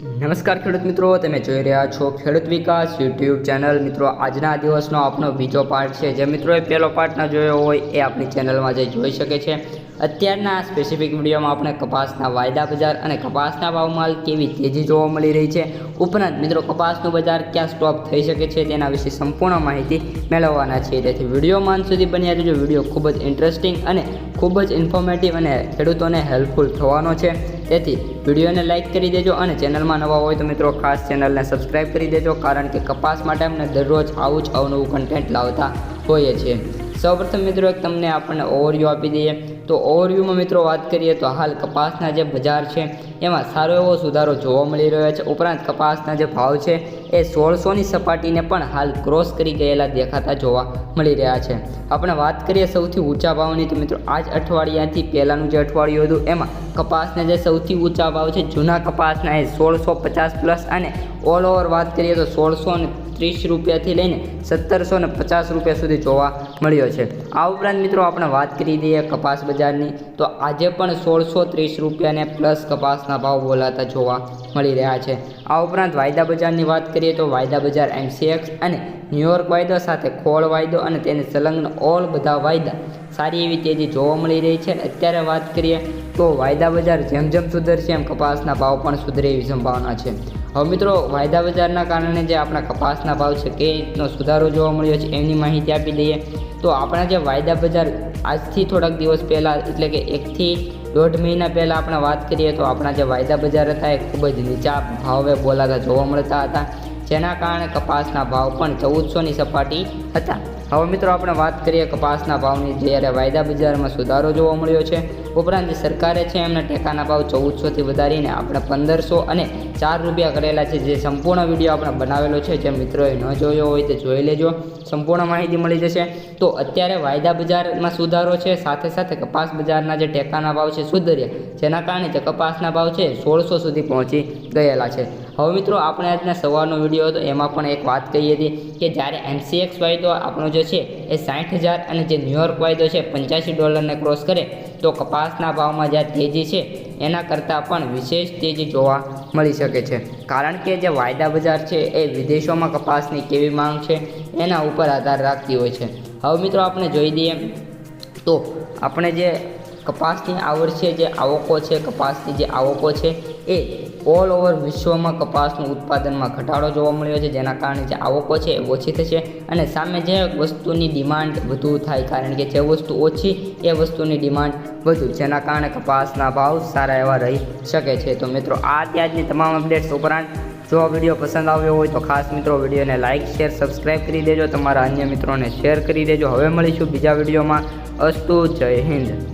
નમસ્કાર ખેડૂત મિત્રો, તમે જોઈ રહ્યા છો ખેડૂત વિકાસ યુટ્યુબ ચેનલ. મિત્રો, આજના દિવસનો આપનો બીજો પાર્ટ છે. જે મિત્રોએ પહેલો પાર્ટ ન જોયો હોય એ આપણી ચેનલમાં જઈ જોઈ શકે છે. અત્યારના સ્પેસિફિક વિડીયોમાં આપણે કપાસના વાયદા બજાર અને કપાસના ભાવમાં કેવી તેજી જોવા મળી રહી છે. ઉપરાંત મિત્રો, કપાસનું બજાર ક્યાં સ્ટોપ થઈ શકે છે તેના વિશે સંપૂર્ણ માહિતી મેળવવાના છીએ તેથી વિડીયોમાં માન સુધી બન્યા રહેજો. વીડિયો ખૂબ જ ઇન્ટરેસ્ટિંગ અને ખૂબ જ ઇન્ફોર્મેટિવ અને ખેડૂતોને હેલ્પફુલ થવાનો છે. તેથી વિડીયોને લાઇક કરી દેજો અને ચેનલમાં નવા હોય તો મિત્રો ખાસ ચેનલને સબસ્ક્રાઈબ કરી દેજો, કારણ કે કપાસ માટે અમને દરરોજ આવું જ અવનવું કન્ટેન્ટ લાવતા હોઈએ છીએ. સૌપ્રથમ મિત્રો એક તમને આપણને ઓવરવ્યૂ આપી દઈએ. તો ઓવરવ્યૂમાં મિત્રો વાત કરીએ તો હાલ કપાસના જે બજાર છે, એમાં સારો એવો સુધારો જોવા મળી રહ્યો છે. ઉપરાંત કપાસના જે ભાવ છે, એ સોળસોની સપાટીને પણ હાલ ક્રોસ કરી ગયેલા દેખાતા જોવા મળી રહ્યા છે. આપણે વાત કરીએ સૌથી ઊંચા ભાવની, તો મિત્રો આજ અઠવાડિયાથી પહેલાંનું જે અઠવાડિયું હતું, એમાં કપાસના જે સૌથી ઊંચા ભાવ છે, જૂના કપાસના એ સોળસો પચાસ પ્લસ અને ઓલ ઓવર વાત કરીએ તો સોળસો ત્રીસ રૂપિયાથી લઈને સત્તરસો ને પચાસ રૂપિયા સુધી જોવા મળ્યો છે. આ ઉપરાંત મિત્રો આપણે વાત કરી દઈએ કપાસ બજારની, તો આજે પણ સોળસો ત્રીસ રૂપિયાને પ્લસ કપાસના ભાવ બોલાતા જોવા મળી રહ્યા છે. આ ઉપરાંત વાયદા બજારની વાત કરીએ તો વાયદા બજાર એમસીએક્સ અને ન્યુયોર્ક વાયદો સાથે ખોળ વાયદો અને તેને સંલગ્ન ઓલ બધા વાયદા સારી એવી તેજી જોવા મળી રહી છે. અત્યારે વાત કરીએ તો વાયદા બજાર જેમ જેમ સુધરશે એમ કપાસના ભાવ પણ સુધરે એવી સંભાવના છે. હવે મિત્રો, વાયદા બજારના કારણે જે આપણા કપાસના ભાવ છે કઈ રીતનો સુધારો જોવા મળ્યો છે, એની માહિતી આપી દઈએ. તો આપણા જે વાયદા બજાર, આજથી થોડાક દિવસ પહેલાં, એટલે કે એકથી દોઢ મહિના પહેલાં આપણે વાત કરીએ તો આપણા જે વાયદા બજાર હતા, એ ખૂબ જ નીચા ભાવે બોલાતા, જોવા મળતા હતા. જેના કારણે કપાસના ભાવ પણ ચૌદસોની સપાટી હતા. હવે મિત્રો આપણે વાત કરીએ કપાસના ભાવની જ્યારે વાયદા બજારમાં સુધારો જોવા મળ્યો છે, ઉપરાંત સરકારે છે એમના ટેકાના ભાવ ચૌદસોથી વધારીને આપણે પંદરસો અને ચાર રૂપિયા કરેલા છે, જે સંપૂર્ણ વીડિયો આપણે બનાવેલો છે, જે મિત્રોએ ન જોયો હોય તે જોઈ લેજો. સંપૂર્ણ માહિતી મળી જશે. તો અત્યારે વાયદા બજારમાં સુધારો છે, સાથે સાથે કપાસ બજારના જે ટેકાના ભાવ છે, સુધર્યા. જેના કારણે જે કપાસના ભાવ છે, સોળસો સુધી પહોંચી ગયેલા છે. હવે મિત્રો, આપણે આજના સવારનો વીડિયો હતો, એમાં પણ એક વાત કહી હતી કે જ્યારે એમસીએક્સ વાયદો આપણો જે છે, એ સાઠ હજાર અને જે ન્યુયોર્ક વાયદો છે, પંચ્યાસી ડોલરને ક્રોસ કરે, તો કપાસના ભાવમાં જ્યાં તેજી છે, એના કરતાં પણ વિશેષ તેજી જોવા મળી શકે છે. કારણ કે જે વાયદા બજાર છે, એ વિદેશોમાં કપાસની કેવી માંગ છે, એના ઉપર આધાર રાખતી હોય છે. હવે મિત્રો, આપણે જોઈ દઈએ તો આપણે જે કપાસની છે, જે આવકો છે, કપાસની જે આવકો છે, એ ઓલ ઓવર વિશ્વમાં કપાસનું ઉત્પાદનમાં ઘટાડો જોવા મળ્યો છે, જેના કારણે જે આવકો છે એ ઓછી થશે અને સામે જે વસ્તુની ડિમાન્ડ વધુ થાય, કારણ કે જે વસ્તુ ઓછી, એ વસ્તુની ડિમાન્ડ વધુ, જેના કારણે કપાસના ભાવ સારા એવા રહી શકે છે. તો મિત્રો, આ ત્યાજની તમામ અપડેટ્સ ઉપરાંત. જો આ વીડિયો પસંદ આવ્યો હોય તો ખાસ મિત્રો, વિડીયોને લાઇક શેર સબસ્ક્રાઈબ કરી દેજો, તમારા અન્ય મિત્રોને શેર કરી દેજો. હવે મળીશું બીજા વિડીયોમાં. અસ્તુ જય હિન્દ.